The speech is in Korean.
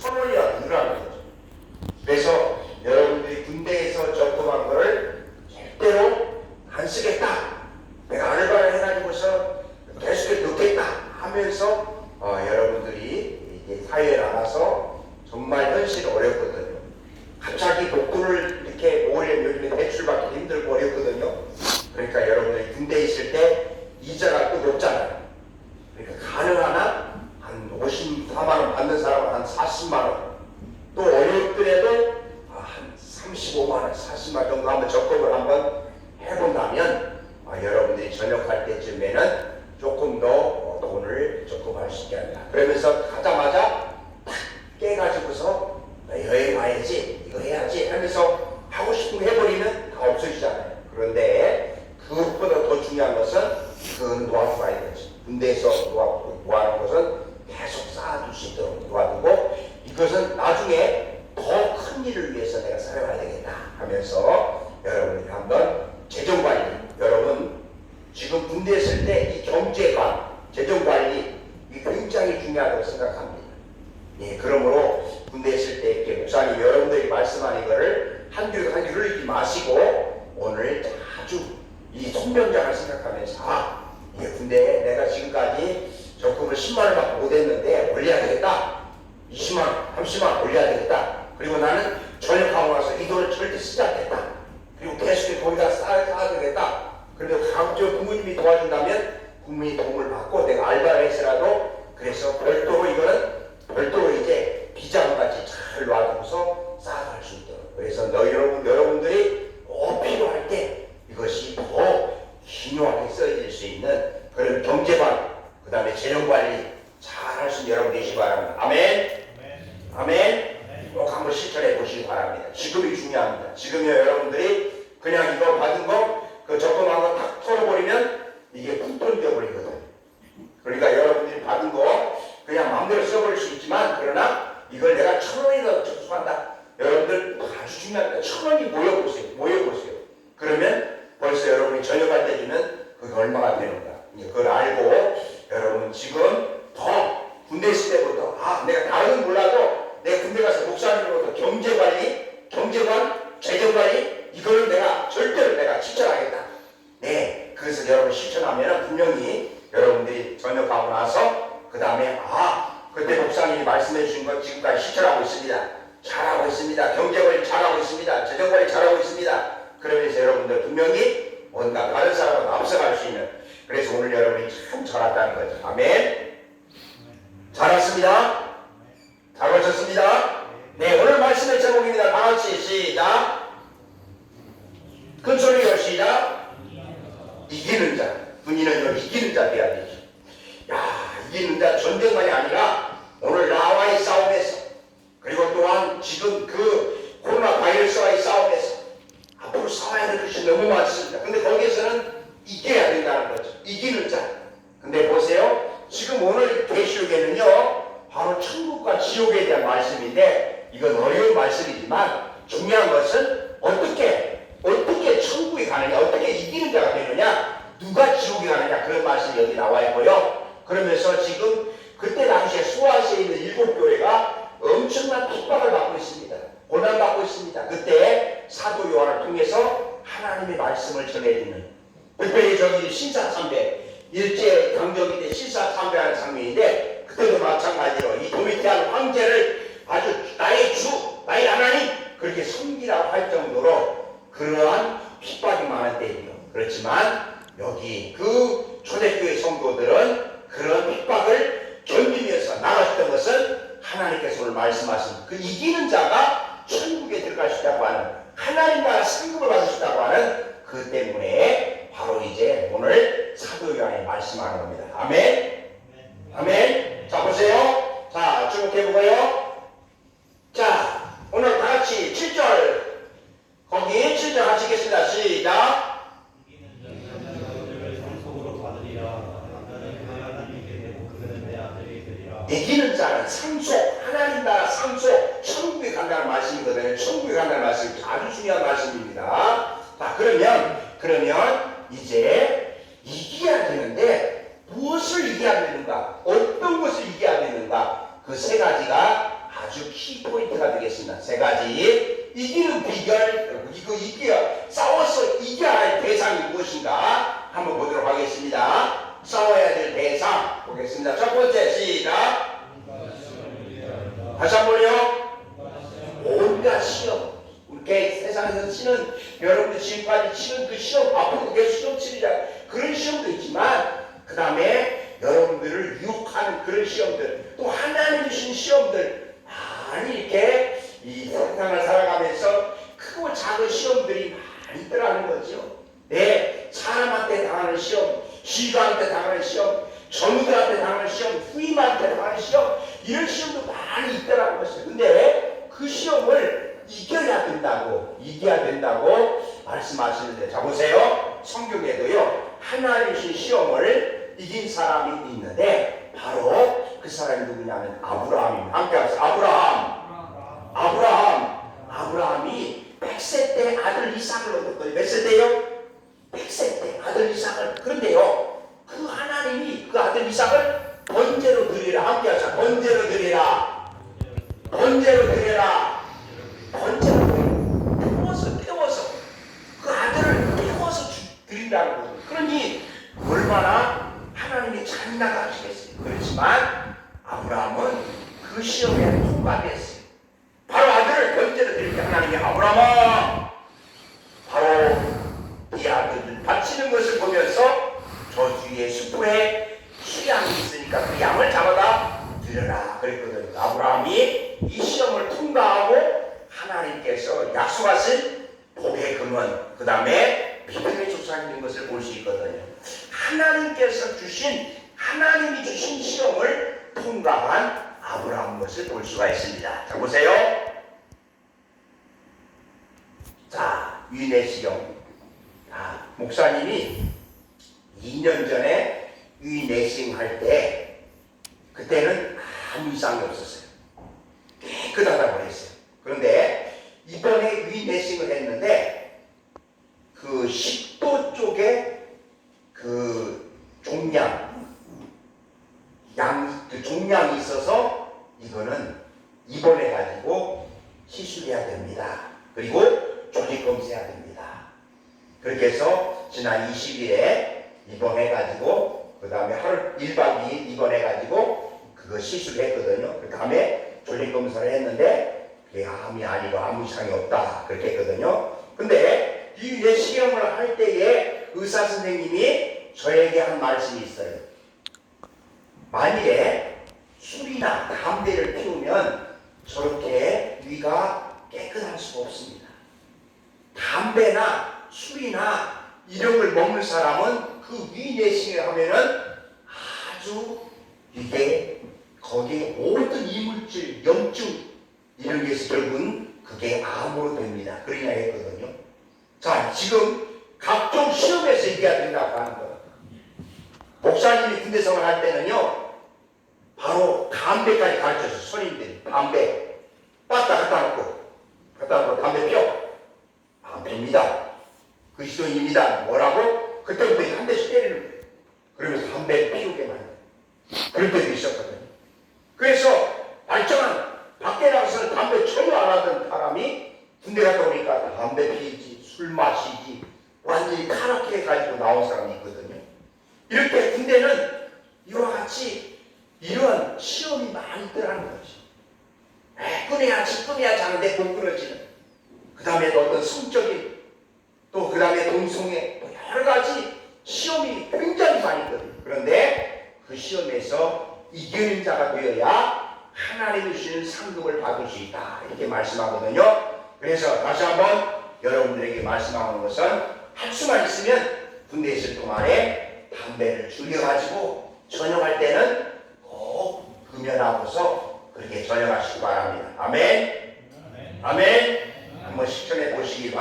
천 원이라도 늘라는 거죠. 그래서 여러분들이 군대에서 적금한 거를 절대로 안 쓰겠다. 내가 알바를 해가지고서 계속 넣겠다 하면서 어, 여러분들이 이제 사회에 나가서 정말 현실이 어렵거든요. 갑자기 복구를 이렇게 모으려면 요즘에 대출받기 힘들고 어렵거든요. 그러니까 여러분들이 군대에 있을 때 이자가 또 높잖아요. 그러니까 가능하나 한 54만 원 받는 사람은 한 40만 원. 또 어렵더라도 아, 한 35만 원, 40만 원 정도 한번 적금을 한번 해본다면 아, 여러분들이 전역할 때쯤에는 조금 더 어, 돈을 적금할 수 있게 한다. 그러면서 가자마자 탁 깨가지고서 나 여행 가야지, 이거 해야지 하면서 하고 싶은 거 해버리면 다 없어지잖아요. 그런데 그것보다 더 중요한 것은 그 노하우가 있겠지. 군대에서 노하우, 노하는 것은 계속 쌓아둘 수 있도록 도와두고 이것은 나중에 더 큰 일을 위해서 내가 사용해야 되겠다 하면서 여러분이 한번 재정관리 여러분 지금 군대에 있을 때 이 경제관 재정관리 이 굉장히 중요하다고 생각합니다. 예, 그러므로 군대에 있을 때 이렇게 목사님 여러분들이 말씀한 이거를 한줄 한줄 흘리지 마시고 오늘 아주 이 손병장을 생각하면서 아, 이 군대에 내가 지금까지 적금을 10만 원밖에 못했는데 올려야 되겠다. 20만 원, 30만 원 올려야 되겠다. 그리고 나는 전역하고 나서 이 돈을 절대 쓰지 않겠다. 그리고 계속 거기다 쌓아, 쌓아야 되겠다. 그리고 강조 부모님이 도와준다면 부모님이 도움을 받고 내가 알바를 해서라도 그래서 별도로 이거는 별도로 이제 비자금같이 잘 놔두고서 쌓아갈 수 있도록 그래서 너 여러분 여러분들이 꼭 필요할 때 이것이 더 중요하게 쓰여질 수 있는 그런 경제관 그 다음에 재정관리 잘 할 수 있는 여러분 되시기 바랍니다. 아멘. 아멘. 꼭 한번 실천해 보시기 바랍니다. 지금이 중요합니다. 지금요 여러분들이 그냥 이거 받은 거 그 적금한 거 탁 털어버리면 이게 푼돈 되어버리거든. 그러니까 여러분들이 받은 거 그냥 마음대로 써버릴 수 있지만 그러나 이걸 내가 천 원이라도 접수한다. 여러분들 아주 중요합니다. 천 원이 모여보세요. 모여보세요. 그러면 벌써 여러분이 저녁할 때주면 그게 얼마가 되는가. 그걸 알고 여러분 지금 더 군대 있을 때부터 아 내가 다른 몰라도 내가 군대 가서 목사님으로부터 경제관리, 경제관, 재정관리 이거를 내가 절대로 내가 실천하겠다. 네, 그것을 여러분 실천하면 분명히 여러분들이 전역하고 나서 그 다음에 아 그때 목사님이 말씀해 주신 것 지금까지 실천하고 있습니다. 잘하고 있습니다. 경제관리 잘하고 있습니다. 재정관리 잘하고 있습니다. 그러면서 여러분들 분명히 뭔가 다른 사람보다 앞서갈 수 있는 그래서 오늘 여러분이 참 잘했다는 거죠. 아멘. 잘했습니다. 잘 오셨습니다. 네, 오늘 말씀의 제목입니다. 다 같이 시작. 큰 소리로 시작. 이기는 자. 군인은 이기는 자 돼야 되죠. 야, 이기는 자 전쟁만이 아니라 오늘 나와의 싸움에서 그리고 또한 지금 그 코로나 바이러스와의 싸움에서 앞으로 싸워야 될 것이 너무 많습니다. 근데 거기에서는 이겨야 된다는 거죠. 이기는 자. 근데 보세요. 지금 오늘 계시록에는요. 바로 천국과 지옥에 대한 말씀인데 이건 어려운 말씀이지만 중요한 것은 어떻게 어떻게 천국에 가느냐 어떻게 이기는 자가 되느냐 누가 지옥에 가느냐 그런 말씀이 여기 나와 있고요. 그러면서 지금 그때 당시에 수아시에 있는 일곱 교회가 엄청난 핍박을 받고 있습니다. 고난받고 있습니다. 그때 사도 요한을 통해서 하나님의 말씀을 전해주는 저기 신사참배 일제 강점기 때 신사참배하는 장면인데 그때도 마찬가지로 이 도미티안 황제를 아주 나의 주, 나의 하나님 그렇게 섬기라고 할 정도로 그러한 핍박이 많은 때이죠. 그렇지만 여기 그 초대교회 성도들은 그런 핍박을 견디면서 나갔던 것은 하나님께서 오늘 말씀하신 그 이기는 자가 자 주목해보고요. 자 오늘 다 같이 7절 거기 7절 하시겠습니다. 시작. 이기는 자는 상속, 하나님 나라 상속, 천국에 간다는 말씀이거든요. 천국에 간다는 말씀 아주 중요한 말씀입니다. 자, 그러면, 그러면 이제 이겨야 되는데 무엇을 이겨야 되는가? 어떤 것을 이겨야 되는가? 그 세 가지가 아주 키 포인트가 되겠습니다. 세 가지 이기는 비결 이거 이겨 싸워서 이겨야 할 대상이 무엇인가 한번 보도록 하겠습니다. 싸워야 될 대상 보겠습니다. 첫 번째 시작. 다시 한 번요. 온갖 시험. 이렇게 세상에서 치는 여러분들 지금까지 치는 그 시험 앞으로 그게 시험 치리자 그런 시험도 있지만 그 다음에 여러분들을 유혹하는 그런 시험들 또 하나님 주신 시험들 많이 이렇게 이 세상을 살아가면서 크고 작은 시험들이 많이 있더라는 거죠. 네, 사람한테 당하는 시험, 지가한테 당하는 시험, 전우들한테 당하는 시험, 후임한테 당하는 시험 이런 시험도 많이 있더라는 것이죠. 근데 그 시험을 이겨야 된다고 이겨야 된다고 말씀하시는데 자 보세요. 성경에도요 하나님 신 시험을 이긴 사람이 있는데 바로 그 사람이 누구냐면 아브라함입니다. 함께 하세요 아브라함 아브라함 아브라함이 100세 때 아들 이삭을 얻었거든요 몇 세 때요? 100세 때 아들 이삭을 그런데요 그 하나님이 그 아들 이삭을 번제로 드리라 함께 하자 번제로 드리라 번제로 드리라 번제로 태워서 태워서 그 아들을 태워서 주- 드린다는 거죠. 그러니 얼마나 하나님이 잔인하시겠어요. 그렇지만 아브라함은 그 시험에 통과됐어요. 바로 아들을 번제로 드릴 때 하나님이 아브라함아 바로 이 아들을 바치는 것을 보면서 저 뒤에 숲에 수양이 있으니까 그 양을 잡아다 드려라 그랬거든요. 아브라함이 이 시험을 통과하고 하나님께서 약속하신 복의 근원 그 다음에 믿음의 조상인 것을 볼 수 있거든요. 하나님께서 주신 하나님이 주신 시험을 통과한 아브라함 것을 볼 수가 있습니다. 자 보세요. 자 위내 시험. 아, 목사님이 2년 전에 위내싱 할 때 그때는 아무 이상이 없었어요. 깨끗하다고 했어요. 그런데 이번에 위내싱을 했는데 그 10도 쪽에 그 종양 양, 그 종양이 있어서 이거는 입원해 가지고 시술해야 됩니다. 그리고 조직 검사해야 됩니다. 그렇게 해서 지난 20일에 입원해 가지고 그 다음에 하루 1박 2일 입원해 가지고 그거 시술했거든요. 그 다음에 조직 검사를 했는데 그게 암이 아니고 아무 이상이 없다 그렇게 했거든요. 근데 이 내 시험을 할 때에 의사 선생님이 저에게 한 말씀이 있어요. 만일에 술이나 담배를 피우면 저렇게 위가 깨끗할 수가 없습니다. 담배나 술이나 이런 걸 먹는 사람은 그 위내싱을 하면은 아주 이게 거기에 모든 이물질, 염증 이런 게 있어 결국은 그게 암으로 됩니다. 그러냐 했거든요. 자, 지금 각종 시험에서 이겨야 된다고 하는 거예요. 목사님이 군대 생활 할 때는요, 바로 담배까지 가르쳐서 선임들이 담배 빠따 갖다 놓고 갖다 놓고 담배 펴. 안 핍니다. 그리스도인입니다. 뭐라고? 그때부터 한 대씩 때리는 거예요. 그러면서 담배 피우게 만든 그럴 때도 있었거든요. 그래서 발전한 밖에 나가서 담배 전혀 안 하던 사람이 군대 갔다 오니까 담배 피지, 술 마시지, 완전히 타락해 가지고 나온 사람이 있거든요. 이렇게 군대는 이와 같이 이런 시험이 많이 있더라는 거죠. 끊어야지 하는데 못 끊어지는. 그 다음에 또 어떤 성적인, 또 그 다음에 동성애, 또 여러 가지 시험이 굉장히 많이 있거든요. 그런데 그 시험에서 이기는 자가 되어야 하나님이 주시는 상급을 받을 수 있다. 이렇게 말씀하거든요. 그래서 다시 한번 여러분들에게 말씀하는 것은 할 수만 있으면 군대 있을 동안에 담배를 줄여가지고 저녁할 때는 꼭 금연하고서 그렇게 저녁하시기 바랍니다. 아멘. 아멘. 한번 실천해 보시기 바랍니다.